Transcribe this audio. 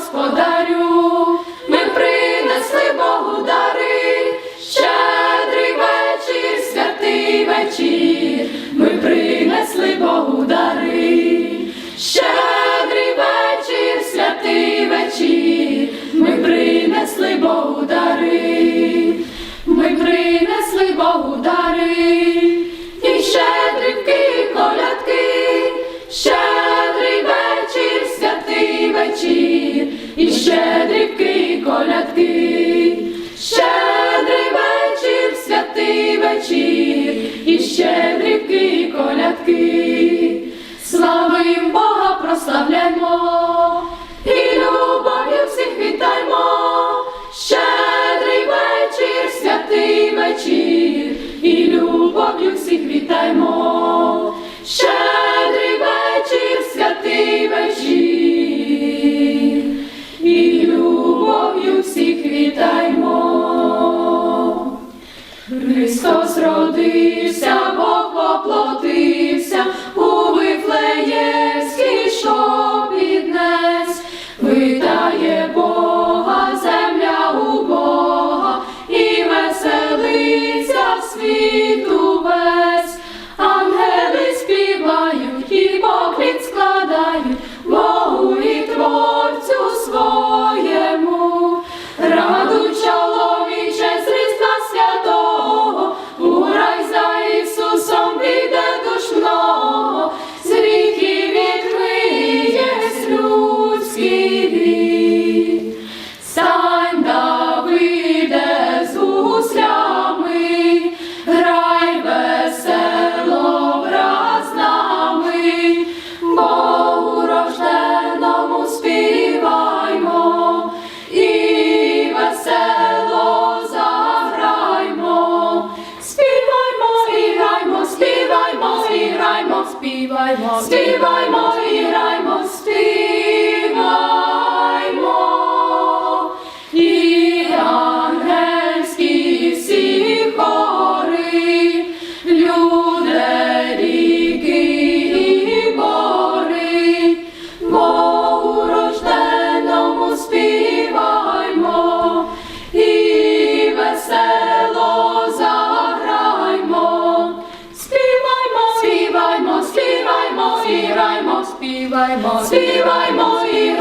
господарю, ми принесли Богу дари, щедрий вечір, святий вечір, ми принесли Богу дари, щедрий вечір, святий вечір, ми принесли Богу дари, ми принесли Богу дари, і щедрівки, і щедрий вечір, святий вечір, і щедрівки, колядки, щедрий вечір, святий вечір, і щедрівки, колядки, славим Бога прославляймо, і любов'ю всіх вітаймо, щедрий вечір, святий вечір, і любов'ю Христос родився, співаймо, і граймо, співаймо. Співаймо, співаймо, і